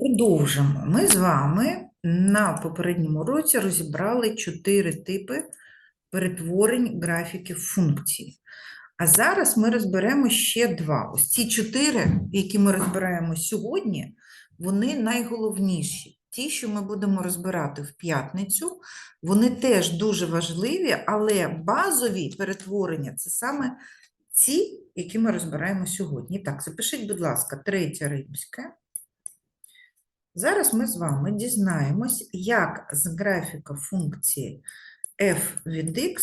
Продовжимо. Ми з вами на попередньому році розібрали чотири типи перетворень графіків функцій. А зараз ми розберемо ще два. Ось ці чотири, які ми розбираємо сьогодні, вони найголовніші. Ті, що ми будемо розбирати в п'ятницю, вони теж дуже важливі, але базові перетворення це саме ці, які ми розбираємо сьогодні. Так, запишіть, будь ласка, третє римське. Зараз ми з вами дізнаємось, як з графіка функції f від x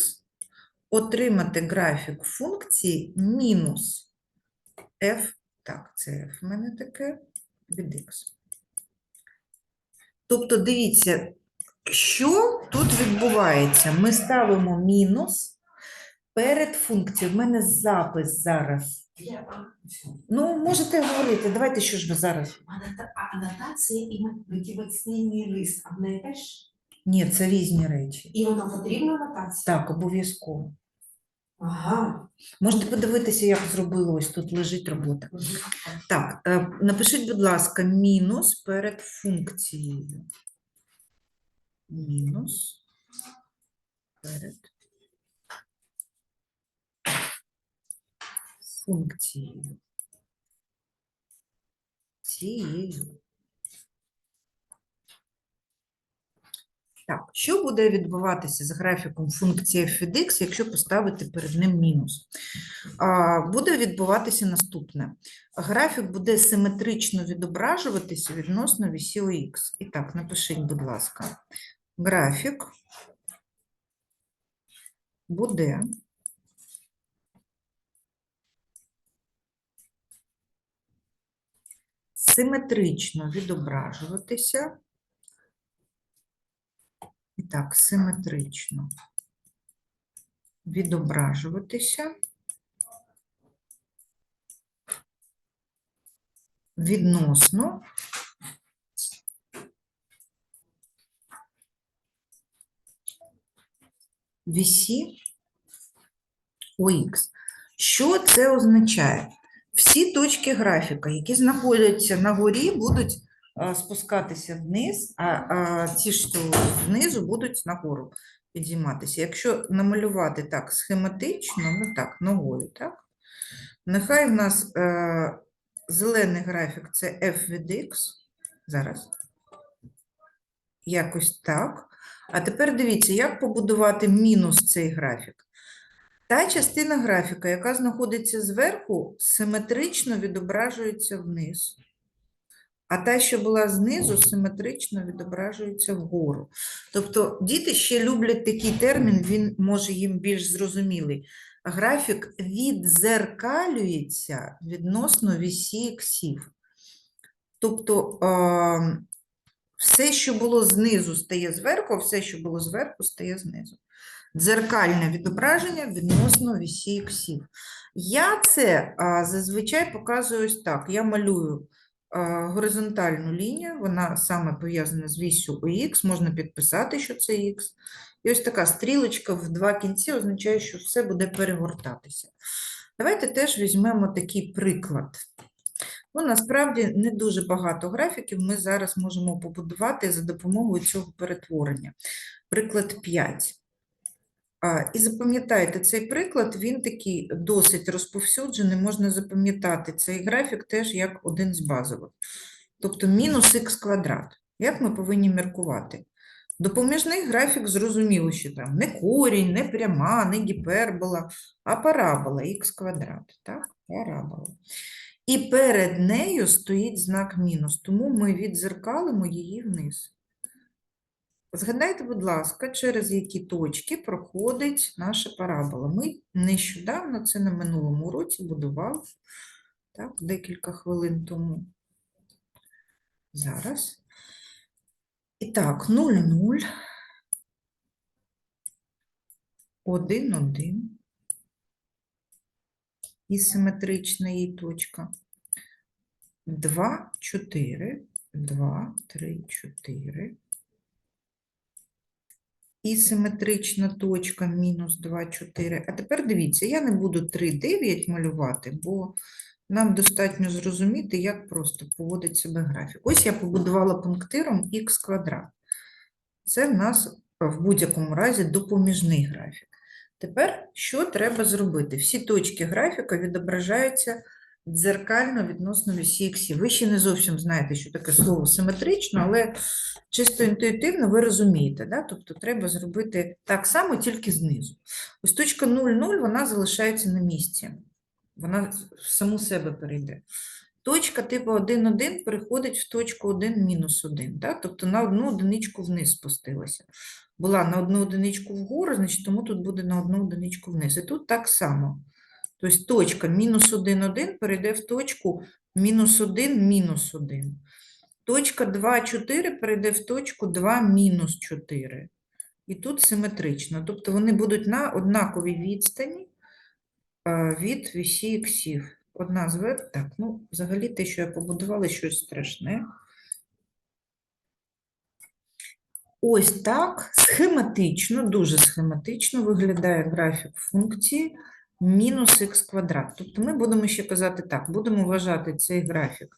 отримати графік функції мінус f, так, це f в мене таке, від x. Тобто, дивіться, що тут відбувається? Ми ставимо мінус перед функцією. У мене запис зараз. Я, а, всё. Ну, можете говорити, давайте, що ж ви зараз? Анотація і мотиваційний лист одне і те ж? Ні, це різні речі. І вона потрібна анотація? Так, обов'язково. Ага. Можете подивитися, як зробили, ось тут лежить робота. Так, е, напишіть, будь ласка, мінус перед функцією. Мінус перед функцією. Цією. Так, що буде відбуватися з графіком функції f від x, якщо поставити перед ним мінус? Буде відбуватися наступне. Графік буде симетрично відображуватися відносно вісі х. І так, напишіть, будь ласка, графік буде симетрично відображуватися. І так, симетрично відображуватися відносно вісі ОХ. Що це означає? Всі точки графіка, які знаходяться на горі, будуть спускатися вниз, а, а ті, що знизу, будуть нагору підійматися. Якщо намалювати так схематично, ну так, ногою, так? Нехай в нас е, зелений графік це f від x. Зараз. Якось так. А тепер дивіться, як побудувати мінус цей графік. Та частина графіка, яка знаходиться зверху, симетрично відображується вниз. А та, що була знизу, симетрично відображується вгору. Тобто діти ще люблять такий термін, він може їм більш зрозумілий. Графік відзеркалюється відносно вісі іксів. Тобто все, що було знизу, стає зверху, все, що було зверху, стає знизу. Дзеркальне відображення відносно вісі іксів. Я це а, зазвичай показую ось так. Я малюю а, горизонтальну лінію, вона саме пов'язана з вісю ОХ, можна підписати, що це Х. І ось така стрілочка в два кінці означає, що все буде перегортатися. Давайте теж візьмемо такий приклад. Ну, насправді не дуже багато графіків ми зараз можемо побудувати за допомогою цього перетворення. Приклад 5. І запам'ятайте, цей приклад, він такий досить розповсюджений, можна запам'ятати цей графік теж як один з базових. Тобто мінус х квадрат. Як ми повинні міркувати? Допоміжний графік зрозуміло, що там не корінь, не пряма, не гіпербола, а парабола х квадрат. Так? Парабола. І перед нею стоїть знак мінус, тому ми відзеркалимо її вниз. Згадайте, будь ласка, через які точки проходить наша парабола. Ми нещодавно, це на минулому році, будували, так, декілька хвилин тому. Зараз. І так, 0, 0, 1, 1. І симетрична її точка. 2, 4, 2, 3, 4. І симетрична точка мінус 2, 4. А тепер дивіться, я не буду 3, 9 малювати, бо нам достатньо зрозуміти, як просто поводить себе графік. Ось я побудувала пунктиром х квадрат. Це в нас в будь-якому разі допоміжний графік. Тепер що треба зробити? Всі точки графіка відображаються дзеркально відносно вісі іксів. Ви ще не зовсім знаєте, що таке слово симетрично, але чисто інтуїтивно ви розумієте. Да? Тобто треба зробити так само, тільки знизу. Ось точка 0,0, вона залишається на місці. Вона в саму себе перейде. Точка типу 1,1 переходить в точку 1 мінус 1. Да? Тобто на одну одиничку вниз спустилася. Була на одну одиничку вгору, значить тому тут буде на одну одиничку вниз. І тут так само. Тобто точка мінус 1, 1 перейде в точку мінус 1, мінус 1. Точка 2, 4 перейде в точку 2, мінус 4. І тут симетрично. Тобто вони будуть на однаковій відстані е, від вісі іксів. Одна зверху. Так, ну, взагалі те, що я побудувала, щось страшне. Ось так схематично, дуже схематично виглядає графік функції мінус х квадрат. Тобто ми будемо ще казати так, будемо вважати цей графік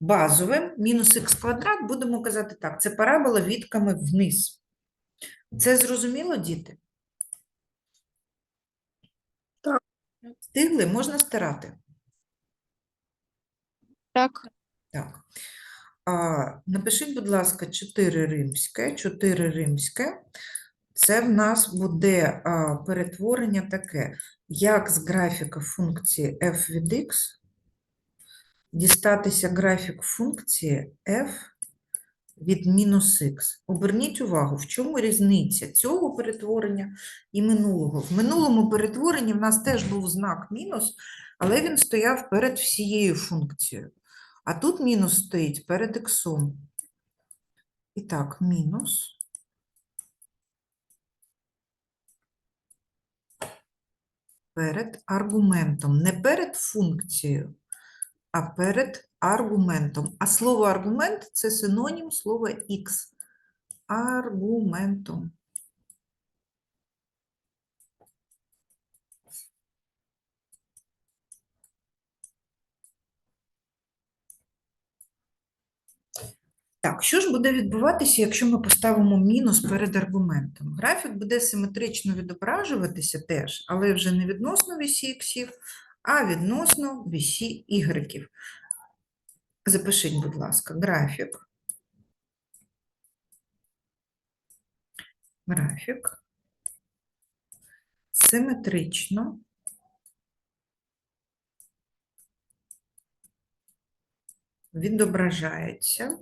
базовим. Мінус х квадрат будемо казати так, це парабола відками вниз. Це зрозуміло, діти? Так. Встигли, можна стирати. Так, Так. А, напишіть, будь ласка, 4 римське, 4 римське. Це в нас буде а, перетворення таке, як з графіка функції f від x дістатися графік функції f від мінус х. Оберніть увагу, в чому різниця цього перетворення і минулого. В минулому перетворенні в нас теж був знак мінус, але він стояв перед всією функцією. А тут мінус стоїть перед іксом. І так, мінус. Перед аргументом. Не перед функцією, а перед аргументом. А слово аргумент це синонім слова X. Аргументом. Так, що ж буде відбуватися, якщо ми поставимо мінус перед аргументом? Графік буде симетрично відображуватися теж, але вже не відносно вісі іксів, а відносно вісі ігреків. Запишіть, будь ласка, графік. Графік симетрично відображається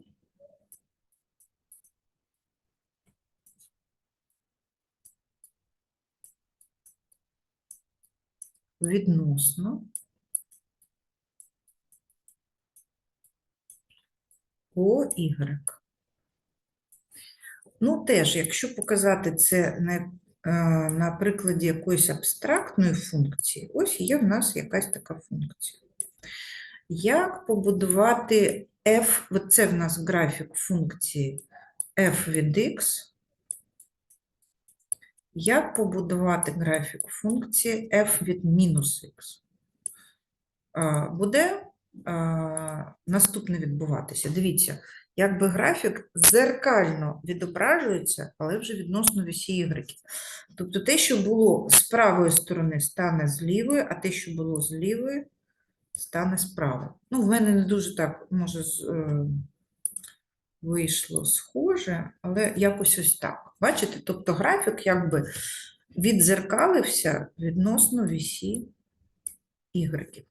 відносно по y. Ну, теж, якщо показати це на, е, на прикладі якоїсь абстрактної функції, ось є в нас якась така функція. Як побудувати f, це в нас графік функції f від x, як побудувати графік функції f від мінус х? Буде наступне відбуватися. Дивіться, якби графік зеркально відображується, але вже відносно вісі y. Тобто те, що було з правої сторони, стане з лівої, а те, що було з лівої, стане справа. Ну, в мене не дуже так, може, з, е, вийшло схоже, але якось ось так. Бачите? Тобто графік якби відзеркалився відносно вісі ігреків.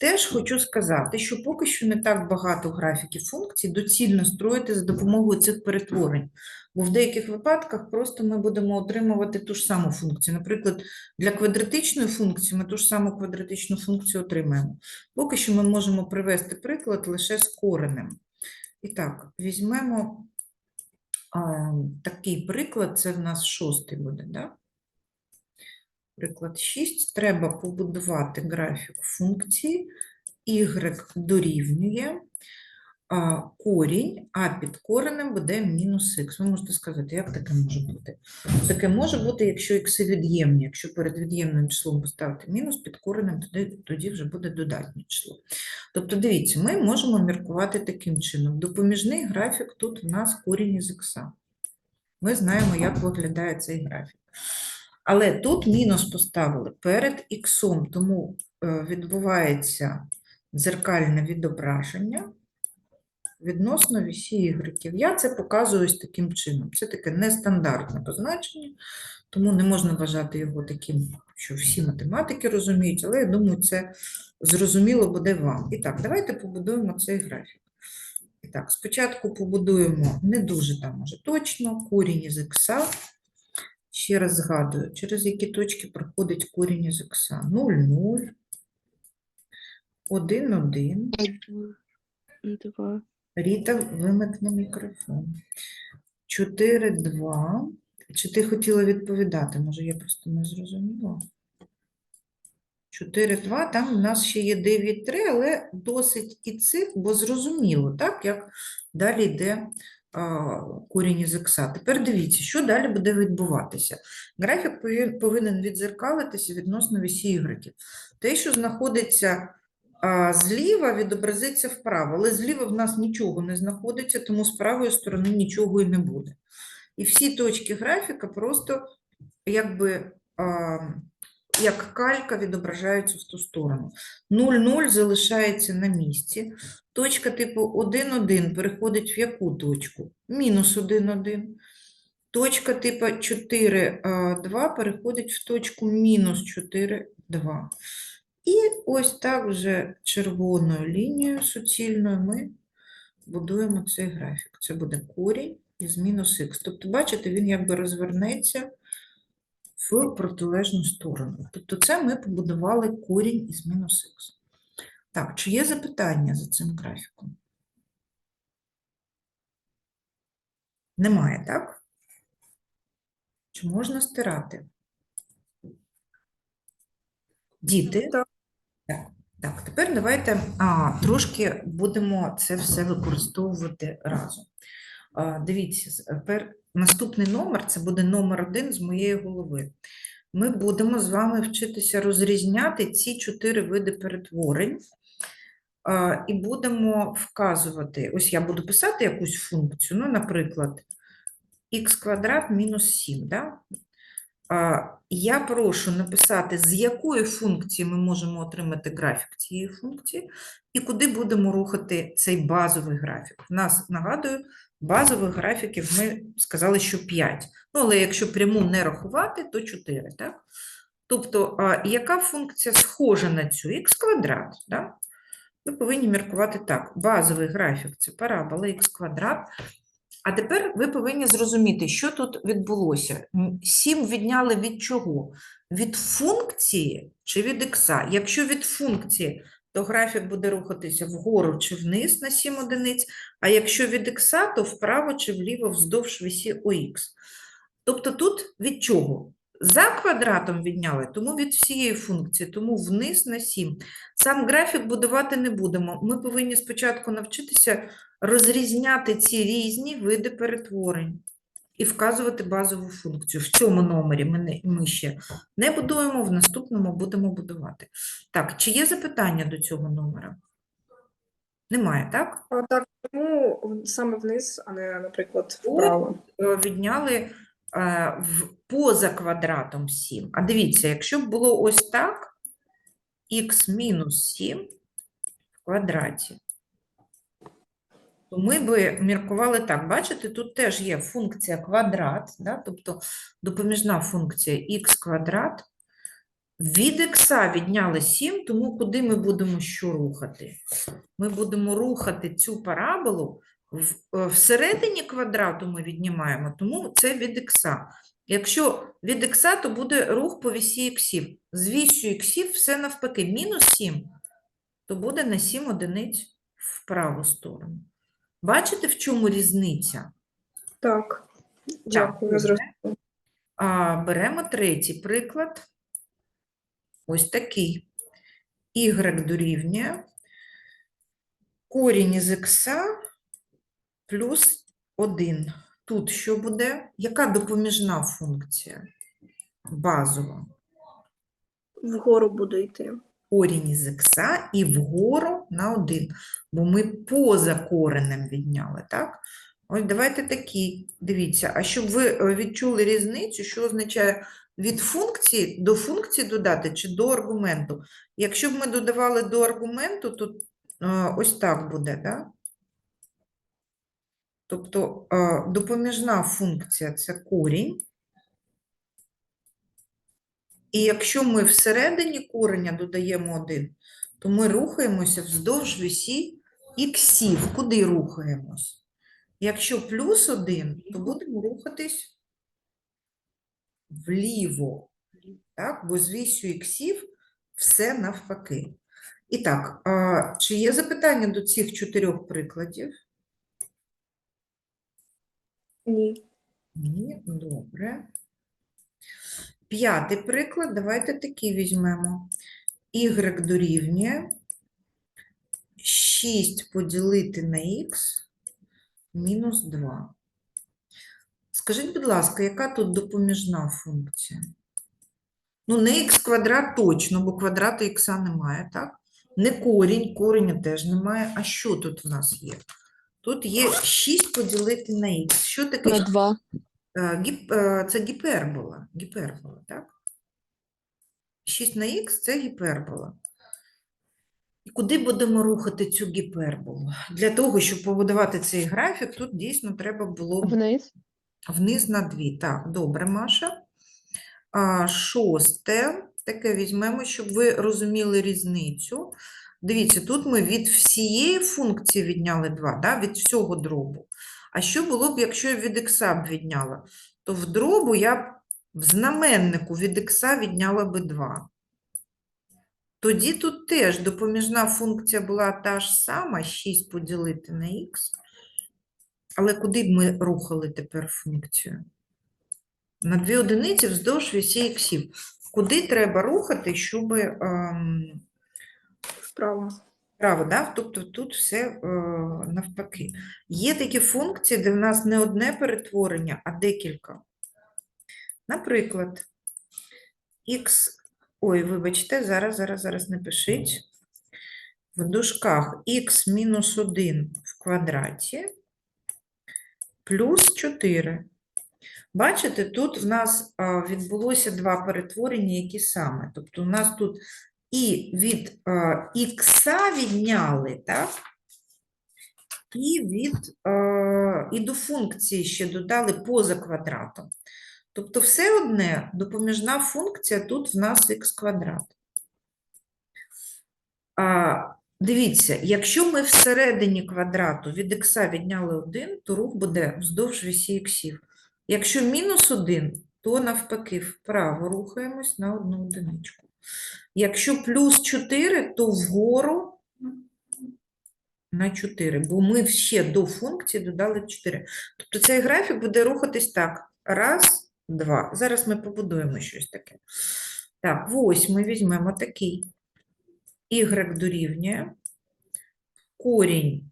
Теж хочу сказати, що поки що не так багато графіків функцій доцільно строїти за допомогою цих перетворень, бо в деяких випадках просто ми будемо отримувати ту ж саму функцію. Наприклад, для квадратичної функції ми ту ж саму квадратичну функцію отримаємо. Поки що ми можемо привести приклад лише з коренем. І так, візьмемо а, такий приклад, це в нас шостий буде, да? Приклад 6. Треба побудувати графік функції y дорівнює. Корінь, а під коренем буде мінус х. Ви можете сказати, як таке може бути? Таке може бути, якщо ікси від'ємні. Якщо перед від'ємним числом поставити мінус, під коренем тоді, тоді вже буде додатнє число. Тобто, дивіться, ми можемо міркувати таким чином. Допоміжний графік тут в нас корінь із ікса. Ми знаємо, як виглядає цей графік. Але тут мінус поставили перед іксом, тому е, відбувається дзеркальне відображення відносно вісі ігреків. Я це показую ось таким чином. Це таке нестандартне позначення, тому не можна вважати його таким, що всі математики розуміють, але я думаю, це зрозуміло буде вам. І так, давайте побудуємо цей графік. І так, спочатку побудуємо не дуже там може точно, корінь із ікса. Ще раз згадую, через які точки проходить корінь із ікса. 0, 0, 1, 1. Один, два, Ріта, вимикне мікрофон. 4, 2. Чи ти хотіла відповідати? Може, я просто не зрозуміла. 4, 2. Там у нас ще є 9, 3, але досить і цих, бо зрозуміло, так, як далі йде корінь із ікса. Тепер дивіться, що далі буде відбуватися. Графік повинен відзеркалитися відносно вісі ігреків. Те, що знаходиться а зліва відобразиться вправо, але зліва в нас нічого не знаходиться, тому з правої сторони нічого і не буде. І всі точки графіка просто якби а, як калька відображаються в ту сторону. 0,0 залишається на місці. Точка типу 1,1 переходить в яку точку? Мінус 1,1. Точка типу 4,2 переходить в точку мінус 4,2. І ось так вже червоною лінією суцільною ми будуємо цей графік. Це буде корінь із мінус х. Тобто, бачите, він якби розвернеться в протилежну сторону. Тобто це ми побудували корінь із мінус х. Так, чи є запитання за цим графіком? Немає, так? Чи можна стирати? Діти? Так. Так, тепер давайте а, трошки будемо це все використовувати разом. А, дивіться, тепер наступний номер це буде номер один з моєї голови. Ми будемо з вами вчитися розрізняти ці чотири види перетворень. І будемо вказувати, ось я буду писати якусь функцію, ну, наприклад, х квадрат мінус 7, да? Я прошу написати, з якої функції ми можемо отримати графік цієї функції, і куди будемо рухати цей базовий графік. У нас, нагадую, базових графіків ми сказали, що 5. Ну, але якщо пряму не рахувати, то 4, так? Тобто, а, яка функція схожа на цю х квадрат? Да? Ви повинні міркувати так. Базовий графік – це парабола х квадрат, а тепер ви повинні зрозуміти, що тут відбулося. 7 відняли від чого? Від функції чи від ікса? Якщо від функції, то графік буде рухатися вгору чи вниз на 7 одиниць, а якщо від ікса, то вправо чи вліво вздовж вісі ОХ. Тобто тут від чого? За квадратом відняли, тому від всієї функції, тому вниз на 7. Сам графік будувати не будемо. Ми повинні спочатку навчитися розрізняти ці різні види перетворень і вказувати базову функцію. В цьому номері ми, ми ще не будуємо, в наступному будемо будувати. Так, чи є запитання до цього номера? Немає, так? А так, чому в- саме вниз, а не, наприклад, вправо? Е, Відняли е, в, поза квадратом 7. А дивіться, якщо б було ось так, х мінус 7 в квадраті, то ми би міркували так. Бачите, тут теж є функція квадрат, да? тобто допоміжна функція х квадрат. Від х відняли 7, тому куди ми будемо що рухати? Ми будемо рухати цю параболу е, всередині квадрату ми віднімаємо, тому це від х. Якщо від х, то буде рух по вісі іксів. З вісю іксів все навпаки. Мінус 7, то буде на 7 одиниць в праву сторону. Бачите, в чому різниця? Так, дякую, зрозуміло. А, беремо третій приклад. Ось такий. Y дорівнює корінь із х плюс 1. Тут що буде? Яка допоміжна функція? Базова. Вгору буде йти. Корінь із х і вгору на 1, бо ми поза коренем відняли, так? Ось давайте такі, дивіться, а щоб ви е, відчули різницю, що означає від функції до функції додати чи до аргументу. Якщо б ми додавали до аргументу, то е, ось так буде, так? Тобто е, допоміжна функція це корінь. І якщо ми всередині кореня додаємо 1, то ми рухаємося вздовж вісі іксів. Куди рухаємось? Якщо плюс 1, то будемо рухатись вліво. Так? Бо з вісю іксів все навпаки. І так, а, чи є запитання до цих чотирьох прикладів? Ні. Ні, добре. П'ятий приклад, давайте такий візьмемо. Y дорівнює 6 поділити на х мінус 2. Скажіть, будь ласка, яка тут допоміжна функція? Ну, не х квадрат точно, бо квадрата х немає, так? Не корінь, кореня теж немає. А що тут в нас є? Тут є 6 поділити на х. Що таке На 2. Гіп- е, Це гіпербола. Гіпербола, так? 6 на х це гіпербола. І куди будемо рухати цю гіперболу? Для того, щоб побудувати цей графік, тут дійсно треба було Вниз. вниз на 2. Так, добре, Маша. А, шосте, таке візьмемо, щоб ви розуміли різницю. Дивіться, тут ми від всієї функції відняли 2, да? від всього дробу. А що було б, якщо я від х б відняла? То в дробу я б в знаменнику від х відняла би 2. Тоді тут теж допоміжна функція була та ж сама, 6 поділити на х. Але куди б ми рухали тепер функцію? На дві одиниці вздовж вісі іксів. Куди треба рухати, щоб ем, Вправо. Право, да? Тобто тут все е, навпаки. Є такі функції, де в нас не одне перетворення, а декілька. Наприклад, x, ой, вибачте, зараз, зараз, зараз не пишіть. В дужках x мінус 1 в квадраті плюс 4. Бачите, тут в нас відбулося два перетворення, які саме. Тобто у нас тут і від х відняли, так? І від е, і до функції ще додали поза квадратом. Тобто все одне допоміжна функція тут в нас х квадрат. А, дивіться, якщо ми всередині квадрату від х відняли 1, то рух буде вздовж вісі іксів. Якщо мінус 1, то навпаки вправо рухаємось на одну одиничку. Якщо плюс 4, то вгору на 4, бо ми ще до функції додали 4. Тобто цей графік буде рухатись так. Раз, два. Зараз ми побудуємо щось таке. Так, восьмий візьмемо такий. Y дорівнює корінь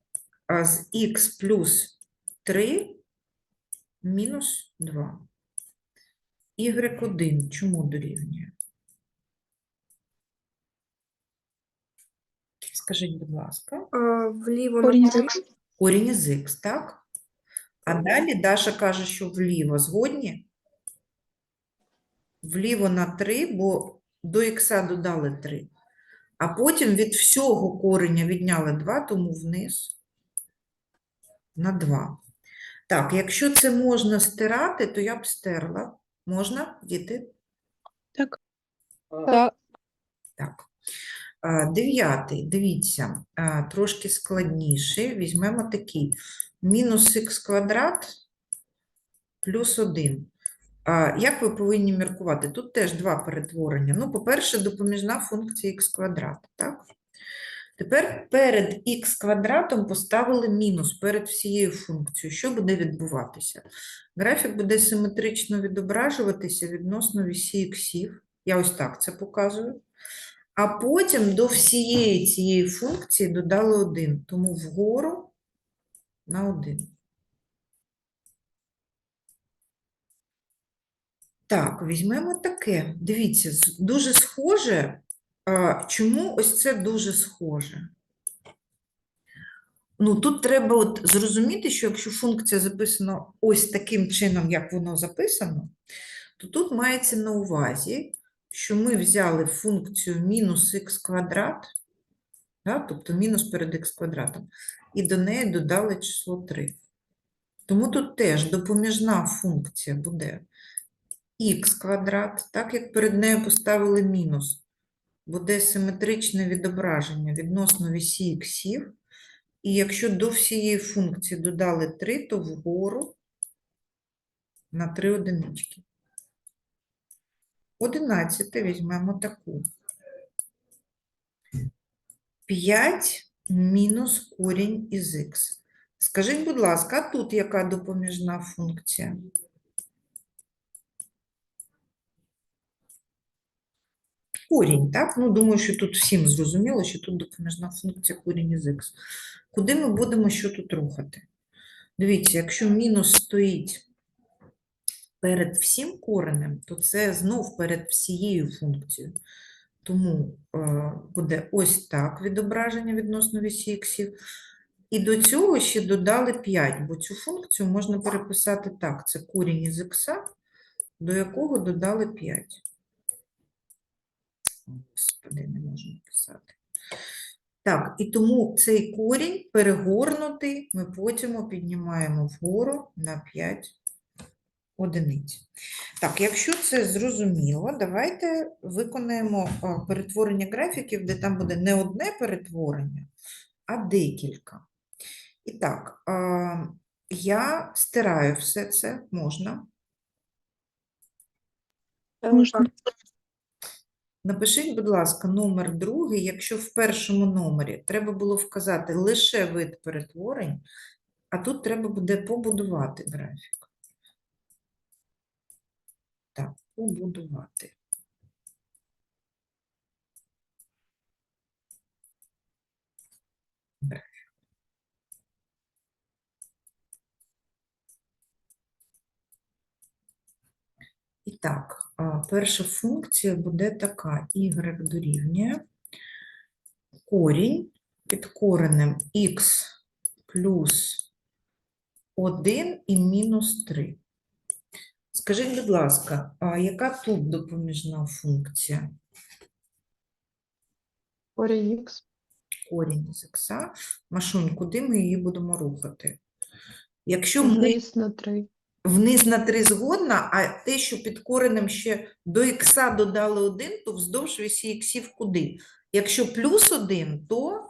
з х плюс 3 мінус 2. Y1 чому дорівнює? Скажіть, будь ласка. А, вліво Корінь на з 3. х. Корінь із х, так? А далі Даша каже, що вліво. Згодні? Вліво на 3, бо до х додали 3. А потім від всього кореня відняли 2, тому вниз на 2. Так, якщо це можна стирати, то я б стерла. Можна, діти? Так. Так. Дев'ятий, дивіться, трошки складніший. Візьмемо такий. Мінус х квадрат плюс 1. Як ви повинні міркувати? Тут теж два перетворення. Ну, по-перше, допоміжна функція х квадрат, так? Тепер перед х квадратом поставили мінус перед всією функцією. Що буде відбуватися? Графік буде симетрично відображуватися відносно вісі іксів. Я ось так це показую. А потім до всієї цієї функції додали 1, тому вгору на 1. Так, візьмемо таке. Дивіться, дуже схоже. Чому ось це дуже схоже? Ну, тут треба от зрозуміти, що якщо функція записана ось таким чином, як воно записано, то тут мається на увазі, що ми взяли функцію мінус х квадрат, да, тобто мінус перед х квадратом, і до неї додали число 3. Тому тут теж допоміжна функція буде х квадрат, так як перед нею поставили мінус, буде симетричне відображення відносно вісі іксів. І якщо до всієї функції додали 3, то вгору на 3 одинички. 11 візьмемо таку. 5 мінус корінь із х. Скажіть, будь ласка, тут яка допоміжна функція? Корінь, так? Ну, думаю, що тут всім зрозуміло, що тут допоміжна функція корінь із х. Куди ми будемо що тут рухати? Дивіться, якщо мінус стоїть перед всім коренем, то це знов перед всією функцією. Тому е, буде ось так відображення відносно вісі іксів. І до цього ще додали 5, бо цю функцію можна переписати так. Це корінь із х, до якого додали 5. Господи, не можу написати. Так, і тому цей корінь перегорнутий ми потім піднімаємо вгору на 5 одиниць. Так, якщо це зрозуміло, давайте виконаємо перетворення графіків, де там буде не одне перетворення, а декілька. І так, я стираю все це, можна. Можна. Напишіть, будь ласка, номер другий, якщо в першому номері треба було вказати лише вид перетворень, а тут треба буде побудувати графік. Так, побудувати. І так, перша функція буде така: y дорівнює корінь під коренем х плюс 1 і мінус 3. Скажіть, будь ласка, а яка тут допоміжна функція? Корінь х. Корінь з х. Машунь, куди ми її будемо рухати? Якщо ми Вниз на 3. вниз на 3 згодна, а те, що під коренем ще до х додали 1, то вздовж вісі іксів куди? Якщо плюс 1, то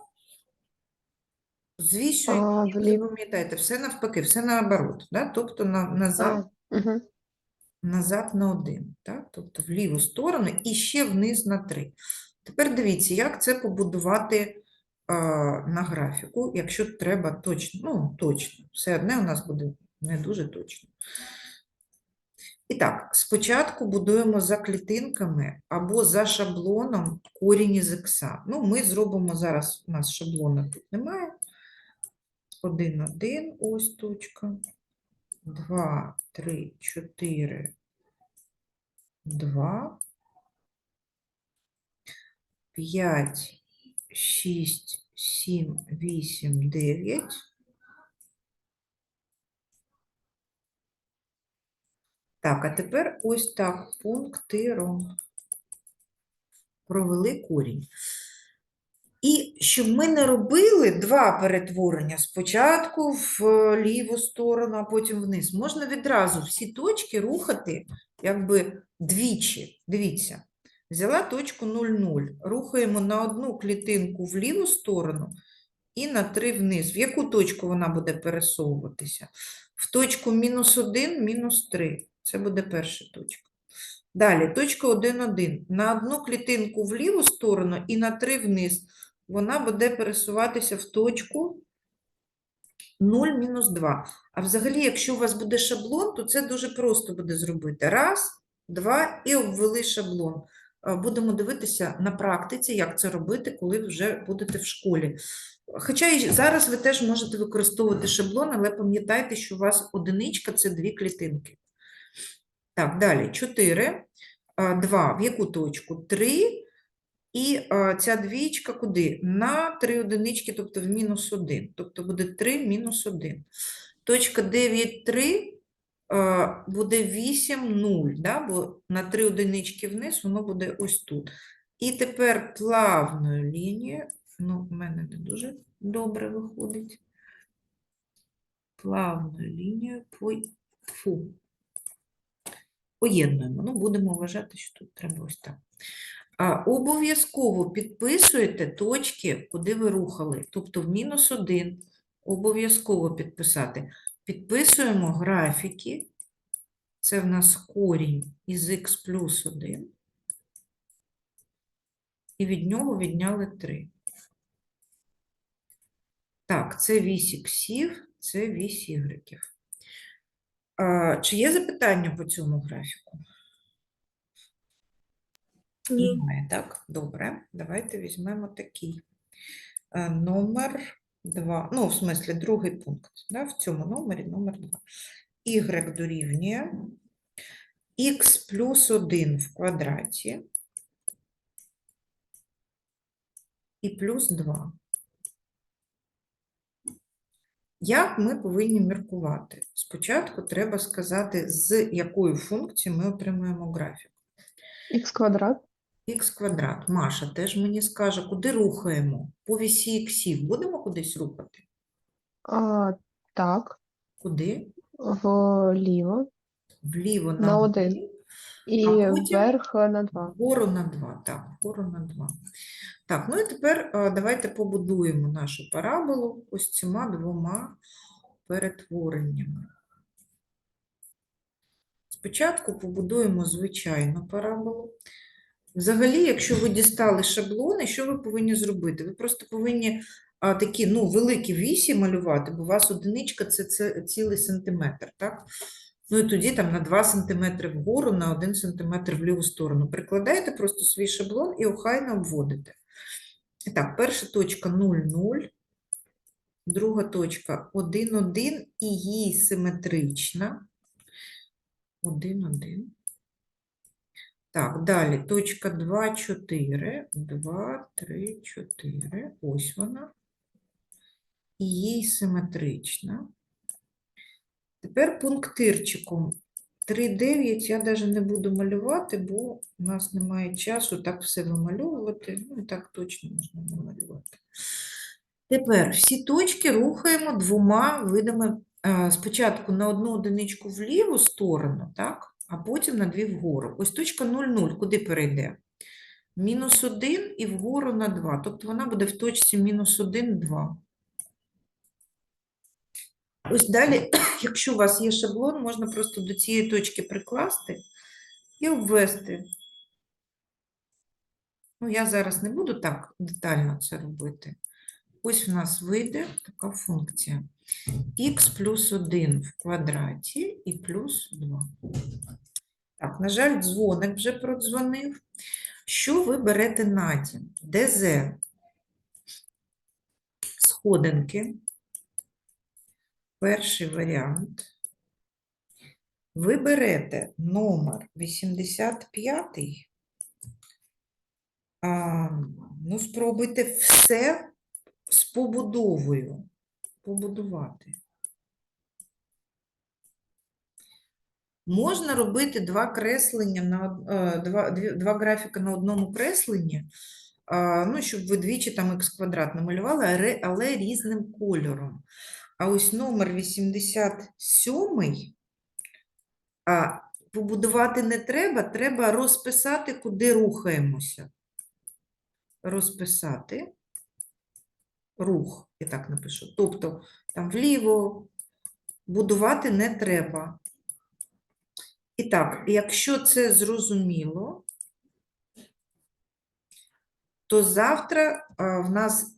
звісно, А, вліво. пам'ятаєте, все навпаки, все наоборот, да? тобто на, назад, угу. Назад на 1, так? тобто в ліву сторону і ще вниз на 3. Тепер дивіться, як це побудувати а, на графіку, якщо треба точно, ну, точно, все одне у нас буде не дуже точно. І так, спочатку будуємо за клітинками або за шаблоном корінь із х. Ну, ми зробимо зараз, у нас шаблона тут немає. 1, 1, ось точка. 2, 3, 4, 2. 5, 6, 7, 8, 9. Так, а тепер ось так пунктиром провели корінь. І щоб ми не робили два перетворення спочатку в е, ліву сторону, а потім вниз, можна відразу всі точки рухати якби двічі. Дивіться, взяла точку 0,0, рухаємо на одну клітинку в ліву сторону і на 3 вниз. В яку точку вона буде пересовуватися? В точку мінус 1, мінус 3. Це буде перша точка. Далі, точка 1, 1. На одну клітинку в ліву сторону і на 3 вниз. Вона буде пересуватися в точку 0-2. А взагалі, якщо у вас буде шаблон, то це дуже просто буде зробити. Раз, два і обвели шаблон. е, будемо дивитися на практиці, як це робити, коли вже будете в школі. Хоча і зараз ви теж можете використовувати шаблон, але пам'ятайте, що у вас одиничка це дві клітинки. Так, далі 4, 2. В яку точку? 3. І ця двічка куди? На 3 одинички, тобто в мінус 1. Тобто буде 3 мінус 1. Точка 9, 3 буде 8, 0, да? бо на 3 одинички вниз воно буде ось тут. І тепер плавною лінією, ну, в мене не дуже добре виходить. Плавною лінією по... Фу. Поєднуємо. Ну, будемо вважати, що тут треба ось так. Обов'язково підписуєте точки, куди ви рухали. Тобто в мінус 1 обов'язково підписати. Підписуємо графіки. Це в нас корінь із х плюс 1. І від нього відняли 3. Так, це вісь іксів, це вісь ігреків. Чи є запитання по цьому графіку? Ні. Немає, так? Добре. Давайте візьмемо такий. Е, Номер 2, ну, в смислі, другий пункт. Да? В цьому номері номер 2. Y дорівнює х плюс 1 в квадраті і плюс 2. Як ми повинні міркувати? Спочатку треба сказати, з якою функцією ми отримуємо графік. Х квадрат. Х квадрат. Маша теж мені скаже, куди рухаємо? По вісі іксів будемо кудись рухати? А, так, Куди? вліво. Вліво на, На один. І А потім- вверх на 2. вгору на 2. Так, вгору на 2. Так, ну і тепер а, давайте побудуємо нашу параболу ось цими двома перетвореннями. Спочатку побудуємо звичайну параболу. Взагалі, якщо ви дістали шаблони, що ви повинні зробити? Ви просто повинні а, такі ну, великі вісі малювати, бо у вас одиничка це, це цілий сантиметр, так? Ну і тоді там на 2 см вгору, на 1 см в ліву сторону. Прикладаєте просто свій шаблон і охайно обводите. Так, перша точка 0, 0, друга точка 1, 1 і їй симетрична. 1, 1. Так, далі точка 2, 4, 2, 3, 4. Ось вона. І їй симетрична. Тепер пунктирчиком 3,9 я навіть не буду малювати, бо у нас немає часу так все вимальовувати. Ну, і так точно можна намалювати. Тепер всі точки рухаємо двома видами. е, Спочатку на одну одиничку в ліву сторону, так? А потім на дві вгору. Ось точка 0,0, куди перейде? Мінус 1 і вгору на 2. Тобто вона буде в точці мінус 1, 2. Ось далі, якщо у вас є шаблон, можна просто до цієї точки прикласти і обвести. Ну, я зараз не буду так детально це робити. Ось в нас вийде така функція. Х плюс 1 в квадраті і плюс 2. Так, на жаль, дзвоник вже продзвонив. Що ви берете на дім? ДЗ сходинки. Перший варіант. Ви берете номер 85. А, ну, спробуйте все з побудовою побудувати. Можна робити два креслення на е, два, два графіки на одному кресленні, ну, щоб ви двічі там х квадрат намалювали, але різним кольором. А ось номер 87 а, побудувати не треба, треба розписати, куди рухаємося. Розписати рух, я так напишу. Тобто там вліво будувати не треба. І так, якщо це зрозуміло, то завтра а, в нас,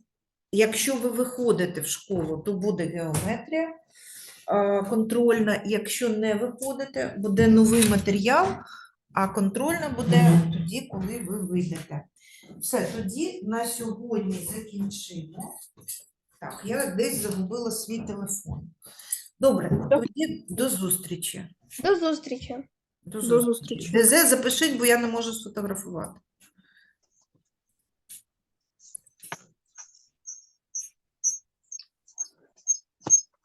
якщо ви виходите в школу, то буде геометрія а, контрольна. Якщо не виходите, буде новий матеріал, а контрольна буде тоді, коли ви вийдете. Все, тоді на сьогодні закінчимо. Так, я десь загубила свій телефон. Добре, тоді до зустрічі. До зустрічі. До зустрічі. ДЗ запишіть, бо я не можу сфотографувати.